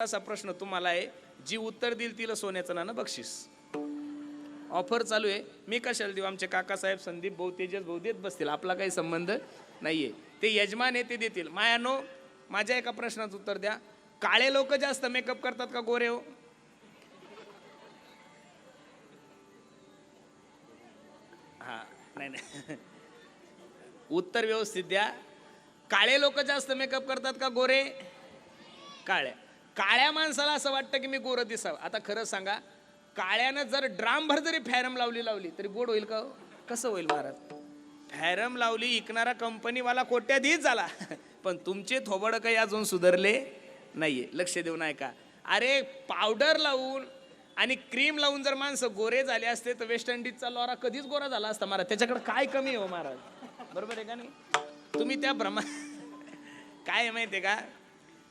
असा प्रश्न तुम्हाला आहे जी उत्तर देईल तिला सोन्याचं नाणं बक्षीस. ऑफर चालू आहे. मी कशाला देऊ? आमचे काकासाहेब संदीप भाऊ तेजस भाऊ देत बसतील. आपला काही संबंध नाहीये. ते यजमान आहे ते देतील. मायानो माझ्या एका प्रश्नाचं उत्तर द्या. काळे लोक जास्त मेकअप करतात का गोरे हो? हा नाही नाही. उत्तर व्यवस्थित द्या. काळे लोक जास्त मेकअप करतात का गोरे? काळ्या काळ्या माणसाला असं वाटतं की मी गोरं दिसावं. आता खरं सांगा काळ्यानं जर ड्रामभर जरी फॅरम लावली लावली तरी गोड होईल का हो? कसं होईल महाराज? फॅरम लावली इकणारा कंपनीवाला कोट्याधीच झाला. पण तुमचे थोबड काही अजून सुधारले नाहीये. लक्ष देऊ नाही का अरे पावडर लावून आणि क्रीम लावून जर माणसं गोरे झाले असते तर वेस्ट इंडिजचा लॉरा कधीच गोरा झाला असता महाराज. त्याच्याकडे काय कमी हो महाराज? बरोबर आहे का नाही? तुम्ही त्या भ्रमा काय आहे का?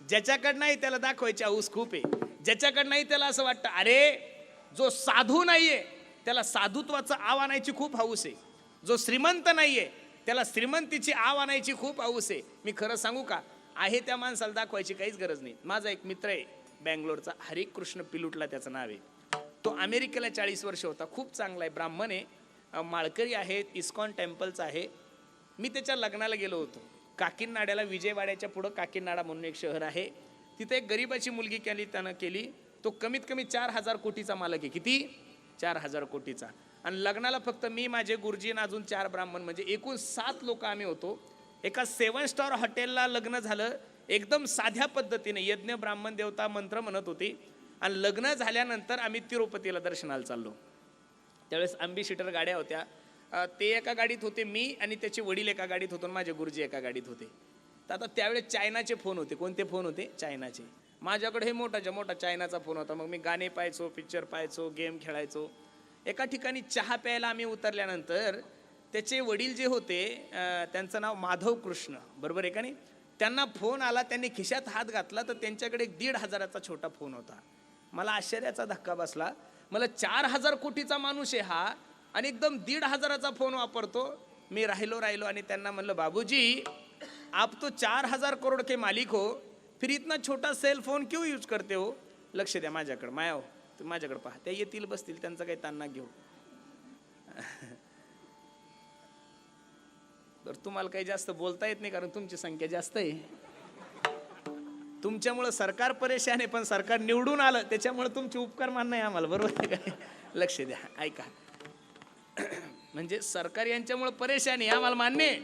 ज्याच्याकडं नाही त्याला दाखवायची हौस खूप आहे ज्याच्याकडं नाही त्याला असं वाटतं अरे जो साधू नाहीये त्याला साधुत्वाचं आव आणायची खूप हौस आहे. जो श्रीमंत नाहीये त्याला श्रीमंतीची आव आणायची खूप हौस आहे. मी खरं सांगू का? आहे त्या माणसाला दाखवायची काहीच गरज नाही. माझा एक मित्र आहे बँगलोरचा हरिकृष्ण पिलुटला त्याचं नाव आहे. तो अमेरिकेला चाळीस वर्ष होता खूप चांगला आहे ब्राह्मण आहे. माळकरी आहेत इस्कॉन टेम्पलचा आहे. मी त्याच्या लग्नाला गेलो होतो. काकीनाड्याला विजयवाड्याच्या पुढं काकीनाडा म्हणून एक शहर आहे. तिथे एक गरीबाची मुलगी केली त्यानं केली. तो कमीत कमी चार हजार कोटीचा मालक आहे. किती? चार हजार कोटीचा. आणि लग्नाला फक्त मी माझे गुरुजी आणि अजून चार ब्राह्मण म्हणजे एकूण सात लोक आम्ही होतो. एका सेवन स्टार हॉटेलला लग्न झालं. एकदम साध्या पद्धतीने यज्ञ ब्राह्मण देवता मंत्र म्हणत होती. आणि लग्न झाल्यानंतर आम्ही तिरुपतीला दर्शनाला चाललो. त्यावेळेस आंबी सीटर गाड्या होत्या. ते एका गाडीत होते मी आणि त्याचे वडील एका गाडीत होतो आणि माझे गुरुजी एका गाडीत होते. तर आता त्यावेळेस चायनाचे फोन होते. कोणते फोन होते? चायनाचे. माझ्याकडे हे मोठाच्या मोठा चायनाचा फोन होता. मग मी गाणे पाहायचो पिक्चर पाहायचो गेम खेळायचो. एका ठिकाणी चहा प्यायला आम्ही उतरल्यानंतर त्याचे वडील जे होते त्यांचं नाव माधव कृष्ण. बरोबर आहे का नाही? त्यांना फोन आला त्यांनी खिशात हात घातला तर त्यांच्याकडे एक दीड हजाराचा छोटा फोन होता. मला आश्चर्याचा धक्का बसला. मला चार हजार कोटीचा माणूस आहे हा. आणि एकदम दीड हजाराचा फोन वापरतो. मी राहिलो राहिलो आणि त्यांना म्हणलं बाबूजी आप तो चार हजार करोड के मालिक हो. फिर इतना छोटा सेल फोन क्यों यूज करते हो? लक्ष द्या माझ्याकडे माया हो. तुम्ही माझ्याकडे पहा. त्या येतील बसतील त्यांचा काही तान्ना घेऊ. तर तुम्हाला काही जास्त बोलता येत नाही कारण तुमची संख्या जास्त आहे. तुमच्यामुळं सरकार परेशान आहे पण सरकार निवडून आलं. त्याच्यामुळे तुमचे उपकार मानणं आहे आम्हाला बरोबर आहे का? लक्ष द्या ऐका. म्हणजे सरकार यांच्यामुळं परेशानी आम्हाला मान्य आहे.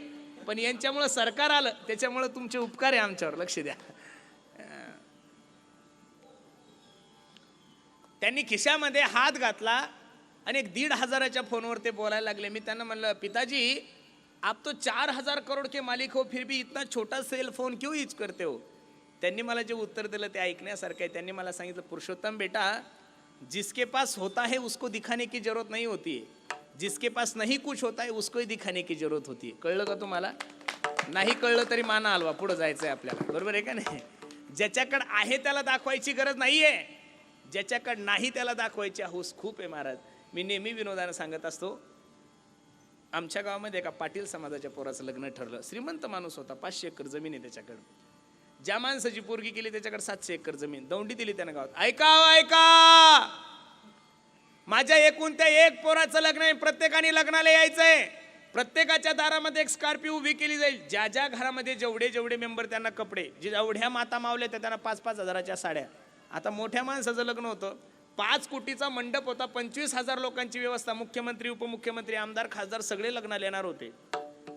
पण यांच्यामुळं सरकार आलं त्याच्यामुळं तुमचे उपकार आहे आमच्यावर लक्ष द्या. त्यांनी खिशामध्ये हात घातला आणि एक दीड हजाराच्या फोनवर ते बोलायला लागले. मी त्यांना म्हणलं पिताजी आप तो चार हजार करोड के मालिक हो फिर भी इतना छोटा सेल फोन क्यों यूज करते हो? त्यांनी मला जे उत्तर दिलं ते ऐकण्यासारखं आहे. त्यांनी मला सांगितलं पुरुषोत्तम बेटा जिसके पास होता है उसको दिखाने की जरूरत नहीं होती है. जिसके पास नहीं कुछ होता है उसको ही दिखाने की जरूरत होती है। कळलं का तुम्हाला? नाही कळलं तरी माना हलवा पुढं जायचं आहे आपल्याला. बरोबर आहे का नाही? ज्याच्याकडं आहे त्याला दाखवायची गरज नाहीये. ज्याच्याकडं नाही त्याला दाखवायची हौस खूप आहे महाराज. मी नेहमी विनोदानं सांगत असतो आमच्या गावामध्ये एका पाटील समाजाच्या पोराचं लग्न ठरलं. श्रीमंत माणूस होता पाचशे एकर जमीन आहे त्याच्याकडं. ज्या माणसाची पोरगी केली त्याच्याकडे सातशे एकर जमीन. दौंडी दिली त्यानं गावात. ऐका हो, ऐका! माझ्या एकूण त्या एक पोराचं लग्न आहे प्रत्येकाने लग्नाला यायचं आहे प्रत्येकाच्या दारामध्ये एक स्कॉर्पिओ उभी केली जाईल. ज्या ज्या घरामध्ये जेवढे जेवढे मेंबर त्यांना कपडे जे जेवढ्या माता मावल्या त्या त्यांना पाच पाच हजाराच्या साड्या. आता मोठ्या माणसाचं लग्न होतं. पाच कोटीचा मंडप होता. पंचवीस हजार लोकांची व्यवस्था. मुख्यमंत्री उपमुख्यमंत्री आमदार खासदार सगळे लग्नाला येणार होते.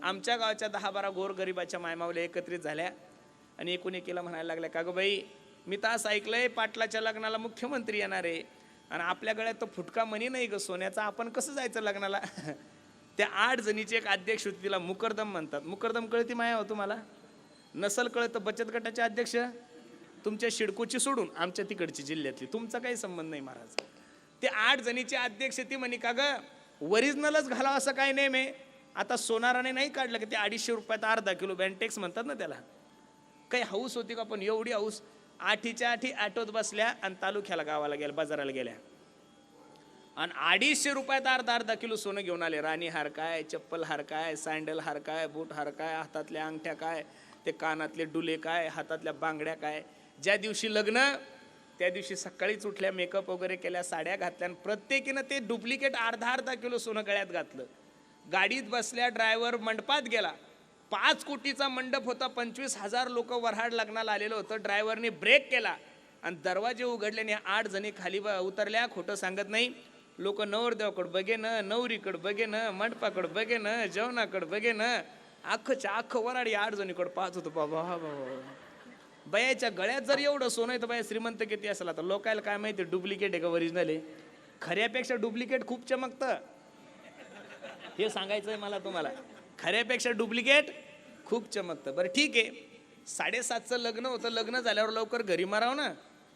आमच्या गावाच्या दहा बारा गोरगरिबाच्या मायमावल्या एकत्रित झाल्या. आणि एकूण एकीला म्हणायला लागल्या का गं बाई मी तर असं ऐकलंय पाटलाच्या लग्नाला मुख्यमंत्री येणार आहे. आणि आपल्या गळ्यात तो फुटका मनी नाही ग सोन्याचा आपण कसं जायचं लग्नाला? त्या आठ जणीचे एक अध्यक्ष होती तिला मुकरदम म्हणतात. मुकरदम कळती माया हो तुम्हाला? नसल कळतं बचत गटाचे अध्यक्ष? तुमच्या शिडकोची सोडून आमच्या तिकडची जिल्ह्यातली. तुमचा काही संबंध नाही महाराज. ते आठ जणीचे अध्यक्ष ती म्हणे का ग ओरिजिनलच घाला असं काही नेम आहे आता सोनाराने नाही काढलं की? ते अडीचशे रुपयात अर्धा किलो बँटेक्स म्हणतात ना त्याला. काही हाऊस होती का पण एवढी हाऊस आठीच्या आठी ॲटोत बसल्या आणि तालुक्याला गावाला गेल्या बाजाराला गेल्या. आणि अडीचशे रुपयात अर्धा अर्धा किलो सोनं घेऊन आले. राणी हार काय चप्पल हार काय सँडल हार काय बूट हार काय हातातल्या अंगठ्या काय ते कानातले डुले काय हातातल्या बांगड्या काय. ज्या दिवशी लग्न त्या दिवशी सकाळीच उठल्या मेकअप वगैरे केल्या साड्या घातल्या आणि प्रत्येकीनं ते डुप्लिकेट अर्धा अर्धा किलो सोनं गळ्यात घातलं. गाडीत बसल्या ड्रायव्हर मंडपात गेला. पाच कोटीचा मंडप होता पंचवीस हजार लोक वऱ्हाड लग्नाला आलेलं होतं. ड्रायव्हरने ब्रेक केला आणि दरवाजे उघडले आणि आठ जणी खाली उतरल्या. खोटं सांगत नाही. लोक नवरदेवाकडं बघे न नवरीकडं बघे न मंडपाकडं बघे न जेवणाकडं बघे न अख्खच्या अख्खं वराडी आठ जणीकडं पाहत होतो. बाबा हा बाबा. बयाच्या गळ्यात जर एवढं सोनं आहे तर बाया श्रीमंत किती असेल आता? लोकायला काय माहिती? डुप्लिकेट आहे का ओरिजिनल आहे? खऱ्यापेक्षा डुप्लिकेट खूप चमकतं. हे सांगायचं आहे मला तुम्हाला. खऱ्यापेक्षा डुप्लिकेट खूप चमकतं. बरं ठीक आहे. साडेसातचं लग्न होतं. लग्न झाल्यावर लवकर घरी माराव ना.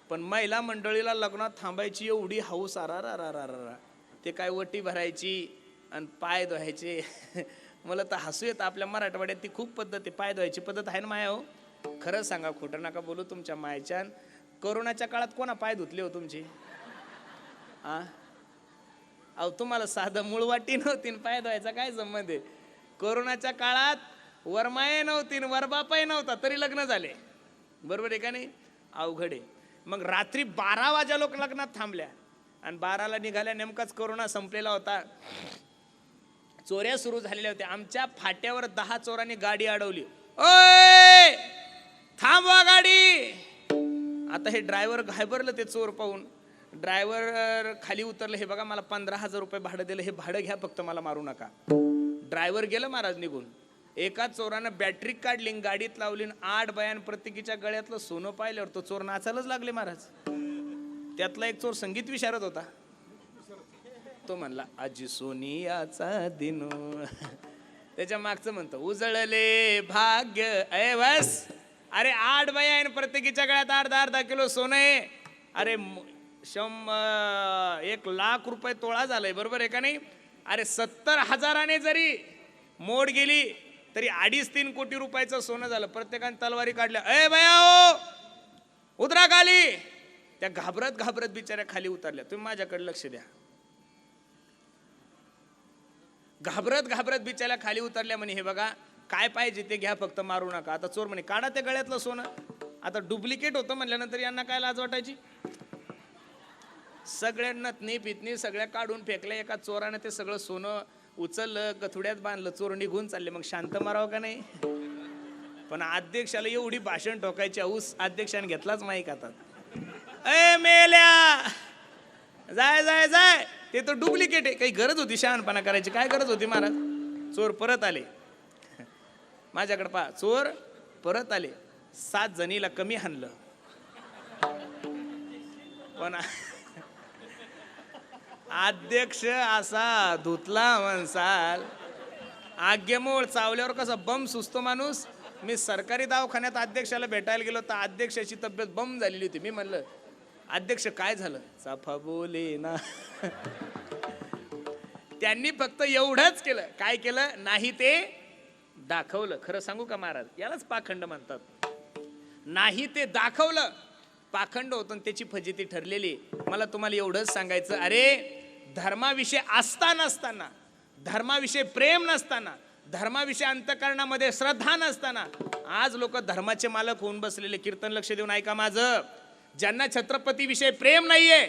पण महिला मंडळीला लग्नात थांबायची एवढी हाऊस आरा रा रा रा रा रा. ते काय वटी भरायची आणि पाय धुवायचे. मला तर हसू येतं. आपल्या मराठवाड्यात ती खूप पद्धत आहे. पाय धुवायची पद्धत आहे ना माया हो? खरं सांगा खोटं नका बोलू तुमच्या मायच्या. कोरोनाच्या काळात कोणा पाय धुतले हो तुमचे? आ? अहो तुम्हाला साधं मुळवाटी नव्हती पाय धुवायचा काय संबंध आहे? कोरोनाच्या काळात वरमाये नव्हती वरबापाही नव्हता तरी लग्न झाले. बरोबर आहे का नाही? अवघड आहे. मग रात्री बारा वाजा लोक लग्नात थांबल्या आणि बाराला निघाल्या नेमकाच कोरोना संपलेला होता. चोऱ्या सुरू झालेल्या होत्या. आमच्या फाट्यावर दहा चोरांनी गाडी अडवली. ओय! थांबवा गाडी! आता हे ड्रायव्हर घाबरलं ते चोर पाहून. ड्रायव्हर खाली उतरलं हे बघा मला पंधरा हजार रुपये भाडं दिलं हे भाडं घ्या फक्त मला मारू नका. ड्रायव्हर गेलं महाराज निघून. एका चोरानं बॅटरी काढली गाडीत लावली आणि आठ बयान प्रत्येकीच्या गळ्यातलं सोनं पाहिल्यावर तो चोर नाचायलाच लागले महाराज. त्यातला एक चोर संगीत विशारत होता. तो म्हणला आजी सोनियाचा दिनो. त्याच्या मागचं म्हणतो उजळले भाग्य अय बस अरे आठ बाया आहे प्रत्येकीच्या गळ्यात अर्धा अर्धा किलो सोनं आहे. अरे म- शं एक लाख रुपये तोळा झालाय बरोबर आहे का नाही? अरे सत्तर हजाराने जरी मोड गेली तरी अडीच तीन कोटी रुपयाचं सोनं झालं. प्रत्येकाने तलवारी काढल्या. अय बया हो उतरा खाली. त्या घाबरत घाबरत बिचाऱ्या खाली उतरल्या. तुम्ही माझ्याकडे लक्ष द्या. घाबरत घाबरत बिचाऱ्या खाली उतरल्या म्हणे हे बघा काय पाहिजे ते घ्या फक्त मारू नका. आता चोर म्हणे काढा ते गळ्यातलं सोनं. आता डुप्लिकेट होतं म्हणल्यानंतर यांना काय लाज वाटायची? सगळ्या नथनी पितनी सगळ्या काढून फेकल्या एका चोराने ते सगळं सोनं उचललं कथुड्यात बांधलं चोर निघून चालले. मग शांत मारावं का नाही? पण अध्यक्षाला एवढी भाषण ठोकायची औस अध्यक्षाने घेतलाच माहीत आता. ए मेल्या! जाय जाय जाय! ते तर डुप्लिकेट आहे. काही गरज होती शहाणपणा करायची. काय गरज होती महाराज? चोर परत आले. माझ्याकडे पहा. चोर परत आले. सात जणीला कमी हाणलं. पण अध्यक्ष असा धुतला म्हणसाल. आग्यमोळ चावल्यावर कसा बम सुचतो माणूस. मी सरकारी दवाखान्यात अध्यक्षाला भेटायला गेलो तर अध्यक्षाची तब्येत बम झालेली होती. मी म्हणलं अध्यक्ष काय झालं? चाफा बोले ना. त्यांनी फक्त एवढंच केलं. काय केलं? नाही ते दाखवलं. खरं सांगू का महाराज? यालाच पाखंड म्हणतात. नाही ते दाखवलं. पाखंड होतं आणि त्याची फजिती ठरलेली. मला तुम्हाला एवढंच सांगायचं. अरे धर्माविषयी आस्था नसताना धर्माविषयी प्रेम नसताना धर्माविषयी अंतकरणामध्ये श्रद्धा नसताना आज लोक धर्माचे मालक होऊन बसलेले. कीर्तन लक्ष देऊन ऐका माझं. ज्यांना छत्रपतीविषयी प्रेम नाहीये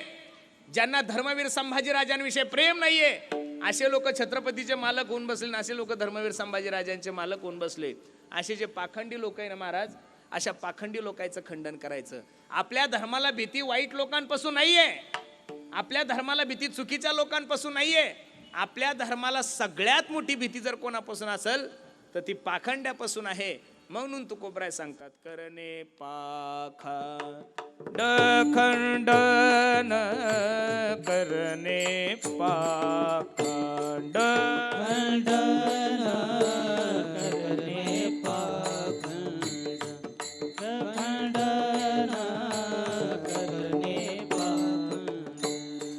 ज्यांना धर्मवीर संभाजीराजांविषयी प्रेम नाहीये असे लोक छत्रपतीचे मालक होऊन बसले असे लोक धर्मवीर संभाजीराजांचे मालक होऊन बसले. असे जे पाखंडी लोक आहे ना महाराज अशा पाखंडी लोकांचं खंडन करायचं. आपल्या धर्माला भीती वाईट लोकांपासून नाहीये. आपल्या धर्माला भीती चुकीच्या लोकांपासून नाही आहे आपल्या धर्माला सगळ्यात मोठी भीती जर कोणापासून असेल तर ती पाखंड्यापासून आहे. म्हणून तू कोबराय सांगतात करणे पाखा खंडन करणे पाखंड. धर्माचे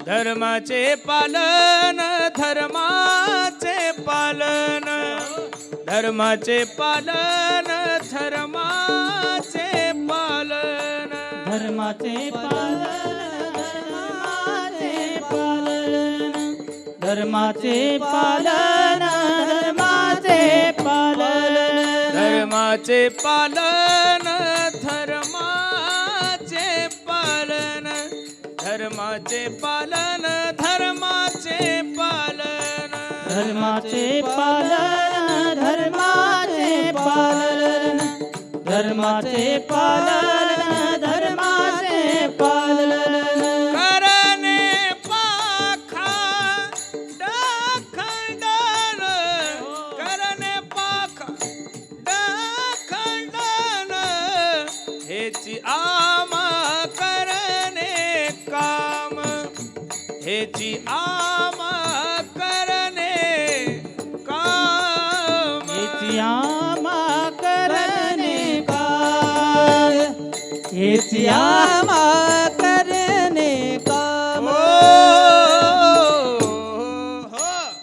धर्माचे पालन धर्माचे पालन. धर्माचे पालन धर्माचे पालन. धर्माचे पालन धर्माचे पालन. धर्माचे पालन धर्माचे पालन. धर्माचे पालन धर्माचे पालन. धर्माचे पालन धर्माचे पालन. धर्माचे पालन हेची आमा करणे काम. हेची आमा करणे काय हेची आमा